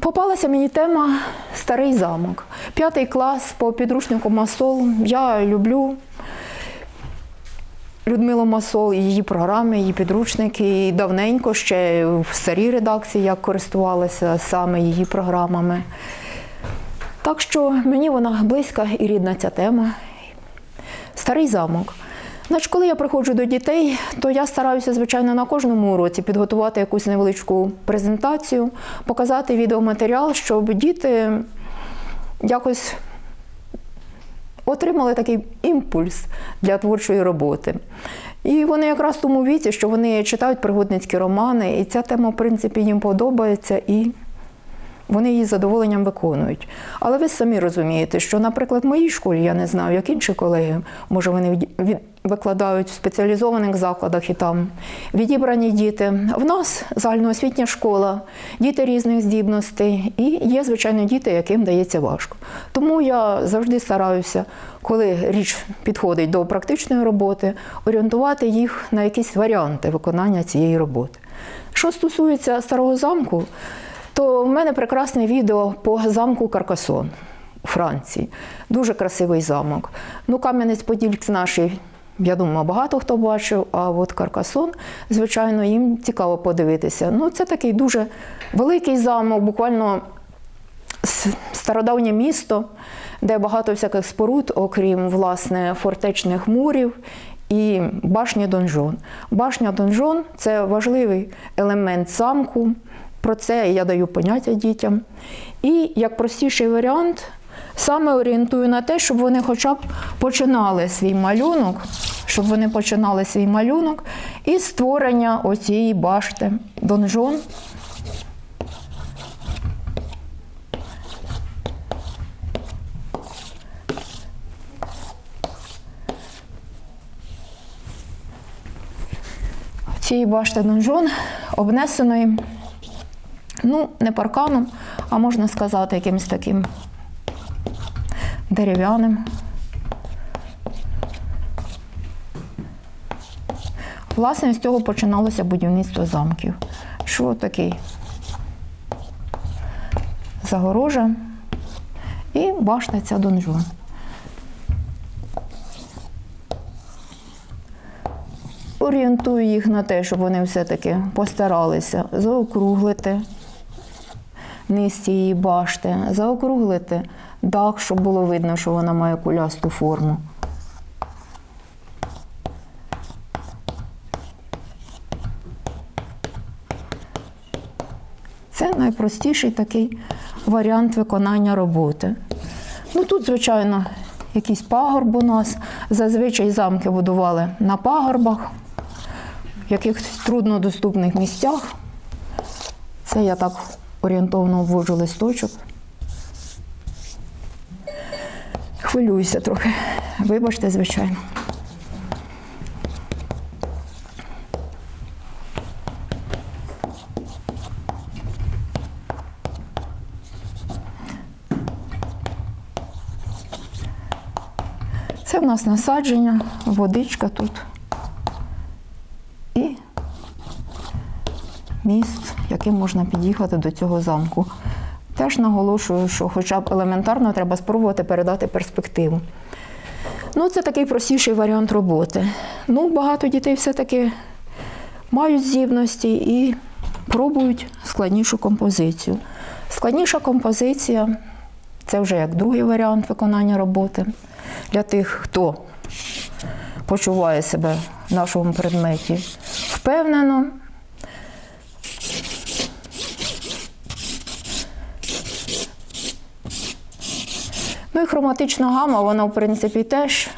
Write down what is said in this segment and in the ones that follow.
Попалася мені тема Старий замок. П'ятий клас по підручнику Масол. Я люблю Людмилу Масол, її програми, її підручники. І давненько ще в старій редакції я користувалася саме її програмами. Так що мені вона близька і рідна ця тема. Старий замок. Значить, коли я приходжу до дітей, то я стараюся, звичайно, на кожному уроці підготувати якусь невеличку презентацію, показати відеоматеріал, щоб діти якось отримали такий імпульс для творчої роботи. І вони якраз в тому віці, що вони читають пригодницькі романи, і ця тема, в принципі, їм подобається. і вони її з задоволенням виконують. Але ви самі розумієте, що, наприклад, в моїй школі я не знаю, як інші колеги, може, вони від- викладають в спеціалізованих закладах і там відібрані діти. В нас загальноосвітня школа, діти різних здібностей, і є, звичайно, діти, яким дається важко. Тому я завжди стараюся, коли річ підходить до практичної роботи, орієнтувати їх на якісь варіанти виконання цієї роботи. Що стосується старого замку, то в мене прекрасне відео по замку Каркасон у Франції. Дуже красивий замок. Ну, Кам'янець-Подільськ наший, я думаю, багато хто бачив, а от Каркасон, звичайно, їм цікаво подивитися. Ну, це такий дуже великий замок, буквально стародавнє місто, де багато всяких споруд, окрім власне фортечних мурів і башні донжон. Башня донжон це важливий елемент замку. Про це я даю поняття дітям. І як простіший варіант, саме орієнтую на те, щоб вони хоча б починали свій малюнок, щоб вони починали свій малюнок із створення оцієї башти донжон. цієї башти донжон обнесеної, ну, не парканом, а можна сказати, якимось таким дерев'яним. Власне, з цього починалося будівництво замків. Що такий загорожа і башта ця донжон. орієнтую їх на те, щоб вони все-таки постаралися заокруглити низ цієї башти, заокруглити дах, щоб було видно, що вона має кулясту форму. Це найпростіший такий варіант виконання роботи. Ну тут, звичайно, якийсь пагорб у нас. Зазвичай замки будували на пагорбах, в якихось труднодоступних місцях. Це я так орієнтовно ввожу листочок. Хвилююся трохи. Вибачте, звичайно. Це в нас насадження, водичка тут. І міст, яким можна під'їхати до цього замку. Теж наголошую, що хоча б елементарно треба спробувати передати перспективу. Ну, це такий простіший варіант роботи. Ну, багато дітей все-таки мають здібності і пробують складнішу композицію. Складніша композиція це вже як другий варіант виконання роботи для тих, хто почуває себе в нашому предметі впевнено. Ну і хроматична гама, вона, в принципі, теж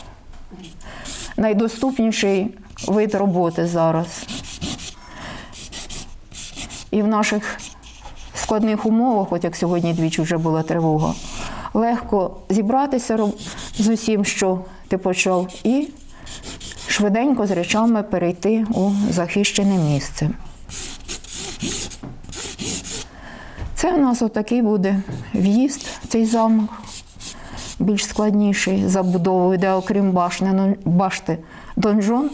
найдоступніший вид роботи зараз. І в наших складних умовах, от як сьогодні двічі вже була тривога, легко зібратися з усім, що ти почав, і швиденько з речами перейти у захищене місце. Це у нас отакий буде в'їзд цей замок, більш складніший забудовою, де окрім башни, ну, башти донжон.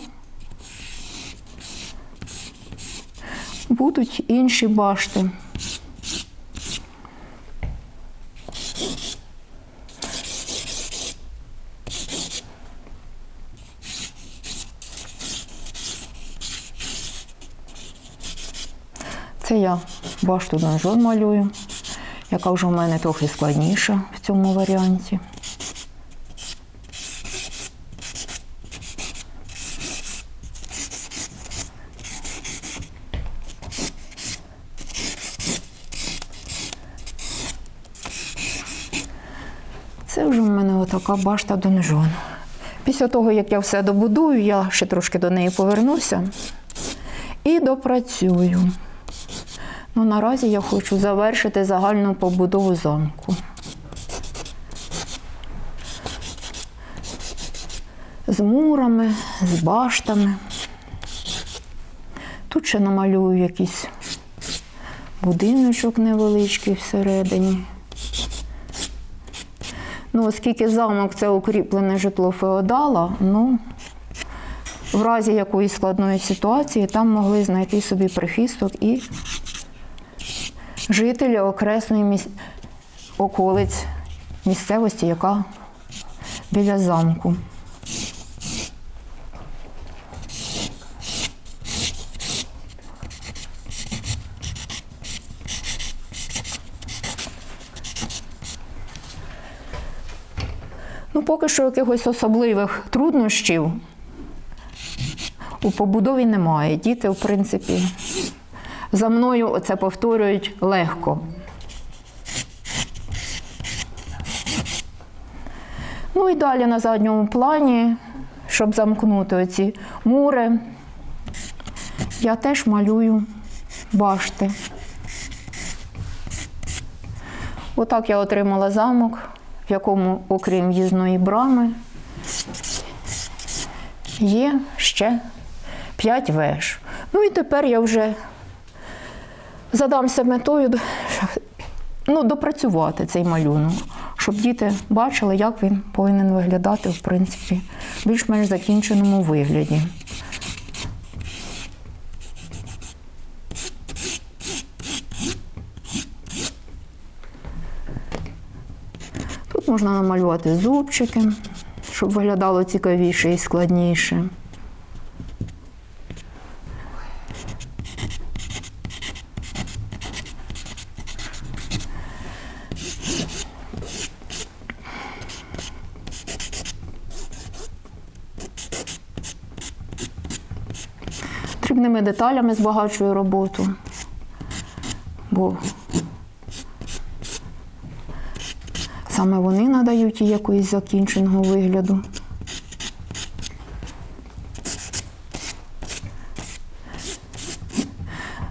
Будуть інші башти. Це я башту донжон малюю, яка вже в мене трохи складніша в цьому варіанті. Це вже в мене отака башта донжон. Після того, як я все добудую, я ще трошки до неї повернуся і допрацюю. Ну, наразі я хочу завершити загальну побудову замку. З мурами, з баштами. Тут ще намалюю якийсь будиночок невеличкий всередині. Ну, оскільки замок це укріплене житло феодала, ну, в разі якоїсь складної ситуації там могли знайти собі прихисток і жителі окресної міс... околиць місцевості, яка біля замку. Поки що якихось особливих труднощів у побудові немає. Діти, в принципі, за мною це повторюють легко. Ну і далі на задньому плані, щоб замкнути оці мури, я теж малюю башти. Отак я отримала замок, в якому, окрім в'їзної брами, є ще 5 веж. Ну і тепер я вже задамся метою ну, допрацювати цей малюнок, щоб діти бачили, як він повинен виглядати, в принципі, в більш-менш закінченому вигляді. Тут можна намалювати зубчики, щоб виглядало цікавіше і складніше. Дрібними деталями збагачую роботу, бо саме вони надають їй якоїсь закінченого вигляду.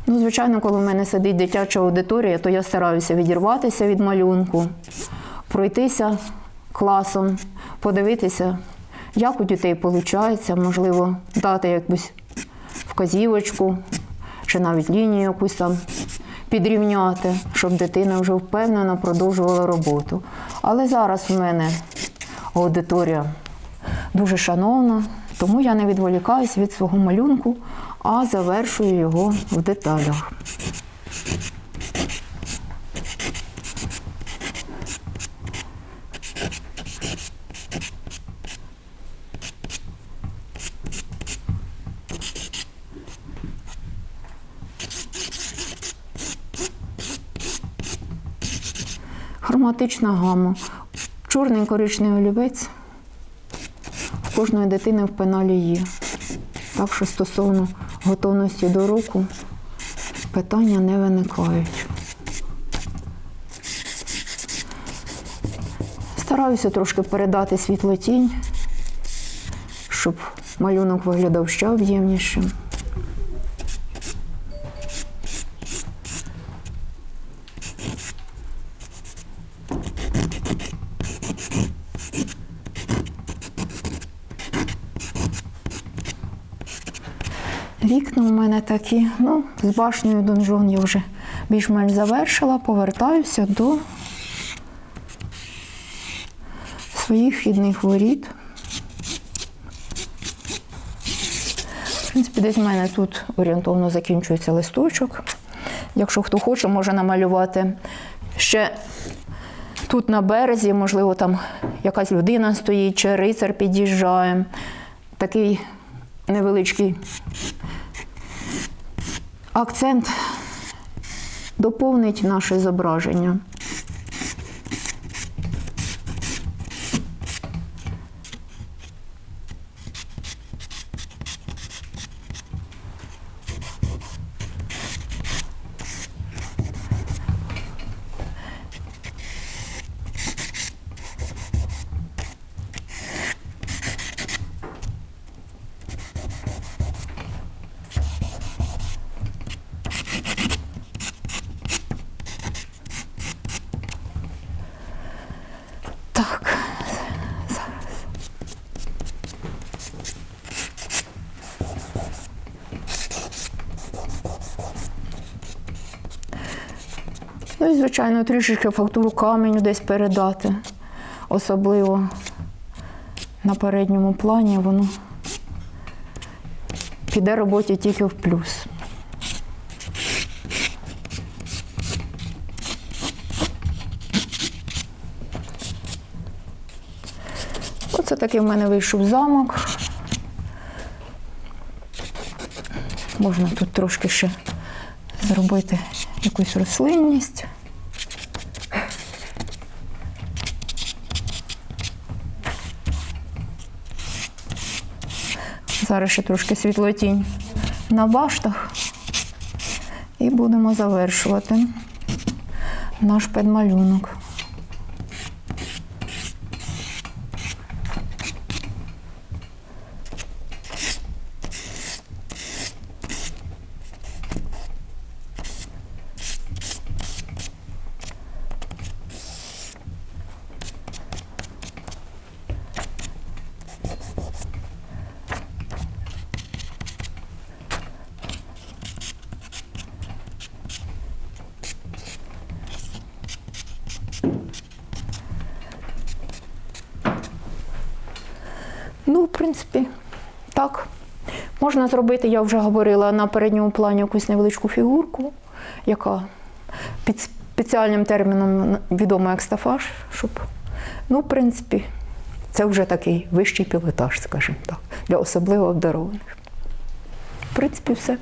Ну, звичайно, коли в мене сидить дитяча аудиторія, то я стараюся відірватися від малюнку, пройтися класом, подивитися, як у дітей виходить, можливо, дати якусь вказівочку чи навіть лінію якусь там підрівняти, щоб дитина вже впевнено продовжувала роботу. Але зараз в мене аудиторія дуже шановна, тому я не відволікаюсь від свого малюнку, а завершую його в деталях. Хроматична гама. Чорний коричневий олівець в кожної дитини в пеналі є. Так що стосовно готовності до року питання не виникають. Стараюся трошки передати світлотінь, щоб малюнок виглядав ще об'ємнішим. Вікна у мене такі, ну, з башнею донжон я вже більш-менш завершила, повертаюся до своїх вхідних воріт. В принципі, десь в мене тут орієнтовно закінчується листочок. Якщо хто хоче, може намалювати ще тут на березі, можливо, там якась людина стоїть, чи рицар під'їжджає. Такий невеличкий Акцент доповнить наше зображення. Ну і, звичайно, трішечки фактуру каменю десь передати. Особливо на передньому плані воно піде роботі тільки в плюс. Оце такий в мене вийшов замок. Можна тут трошки ще зробити якусь рослинність. Зараз ще трошки світлотінь на баштах. І будемо завершувати наш педмалюнок. Ну, в принципі, так. Можна зробити, я вже говорила, на передньому плані якусь невеличку фігурку, яка під спеціальним терміном відома як стафаж, щоб, ну, в принципі, це вже такий вищий пілотаж, скажімо так, для особливо обдарованих. В принципі, все.